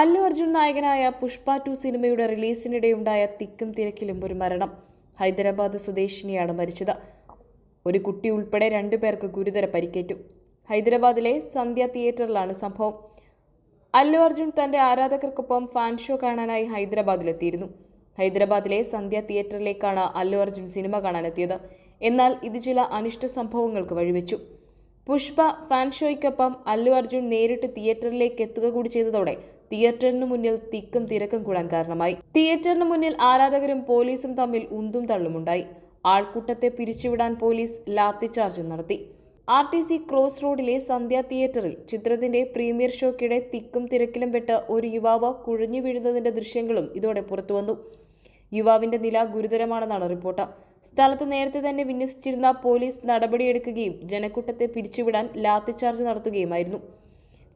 അല്ലു അർജുൻ നായകനായ പുഷ്പ ടു സിനിമയുടെ റിലീസിനിടെയുണ്ടായ തിക്കും തിരക്കിലും ഒരു മരണം. ഹൈദരാബാദ് സ്വദേശിനിയാണ് മരിച്ചത്. ഒരു കുട്ടി ഉൾപ്പെടെ രണ്ടു പേർക്ക് ഗുരുതര പരിക്കേറ്റു. ഹൈദരാബാദിലെ സന്ധ്യ തിയേറ്ററിലാണ് സംഭവം. അല്ലു അർജുൻ തന്റെ ആരാധകർക്കൊപ്പം ഫാൻ ഷോ കാണാനായി ഹൈദരാബാദിലെത്തിയിരുന്നു. ഹൈദരാബാദിലെ സന്ധ്യ തിയേറ്ററിലേക്കാണ് അല്ലു അർജുൻ സിനിമ കാണാനെത്തിയത്. എന്നാൽ ഇത് ചില അനിഷ്ട സംഭവങ്ങൾക്ക് വഴിവെച്ചു. പുഷ്പ ഫാൻ ഷോയ്ക്കൊപ്പം അല്ലു അർജുൻ നേരിട്ട് തിയേറ്ററിലേക്ക് എത്തുക കൂടി ചെയ്തതോടെ തിയേറ്ററിന് മുന്നിൽ തിക്കും തിരക്കും കൂടാൻ കാരണമായി. തിയേറ്ററിന് മുന്നിൽ ആരാധകരും പോലീസും തമ്മിൽ ഉന്തും തള്ളുമുണ്ടായി. ആൾക്കൂട്ടത്തെ പിരിച്ചുവിടാൻ പോലീസ് ലാത്തിചാർജും നടത്തി. ആർ ടി സി ക്രോസ് റോഡിലെ സന്ധ്യ തിയേറ്ററിൽ ചിത്രത്തിന്റെ പ്രീമിയർ ഷോക്കിടെ തിക്കും തിരക്കിലും പെട്ട് ഒരു യുവാവ് കുഴഞ്ഞു വീഴുന്നതിന്റെ ദൃശ്യങ്ങളും ഇതോടെ പുറത്തുവന്നു. യുവാവിന്റെ നില ഗുരുതരമാണെന്നാണ് റിപ്പോർട്ട്. സ്ഥലത്ത് നേരത്തെ തന്നെ വിന്യസിച്ചിരുന്ന പോലീസ് നടപടിയെടുക്കുകയും ജനക്കൂട്ടത്തെ പിരിച്ചുവിടാൻ ലാത്തിചാർജ് നടത്തുകയുമായിരുന്നു.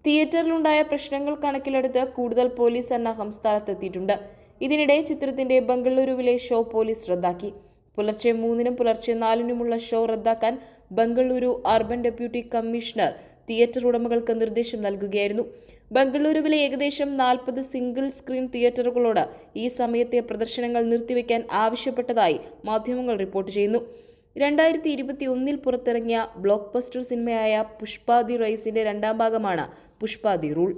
തിയേറ്ററിലുണ്ടായ പ്രശ്നങ്ങൾ കണക്കിലെടുത്ത് കൂടുതൽ പോലീസ് സന്നാഹം സ്ഥലത്തെത്തിയിട്ടുണ്ട്. ഇതിനിടെ ചിത്രത്തിന്റെ ബംഗളൂരുവിലെ ഷോ പോലീസ് റദ്ദാക്കി. പുലർച്ചെ മൂന്നിനും പുലർച്ചെ നാലിനുമുള്ള ഷോ റദ്ദാക്കാൻ Bengaluru urban deputy commissioner theatre ഉടമകൾക്ക് നിർദ്ദേശം നൽകുകയായിരുന്നു. ബംഗളൂരുവിലെ ഏകദേശം നാൽപ്പത് സിംഗിൾ സ്ക്രീൻ തിയേറ്ററുകളോട് ഈ സമയത്തെ പ്രദർശനങ്ങൾ നിർത്തിവെക്കാൻ ആവശ്യപ്പെട്ടതായി മാധ്യമങ്ങൾ റിപ്പോർട്ട് ചെയ്യുന്നു. രണ്ടായിരത്തി ഇരുപത്തി ഒന്നിൽ പുറത്തിറങ്ങിയ ബ്ലോക്ക് ബസ്റ്റർ സിനിമയായ പുഷ്പാദി റൈസിന്റെ രണ്ടാം ഭാഗമാണ് പുഷ്പാദി റൂൾ.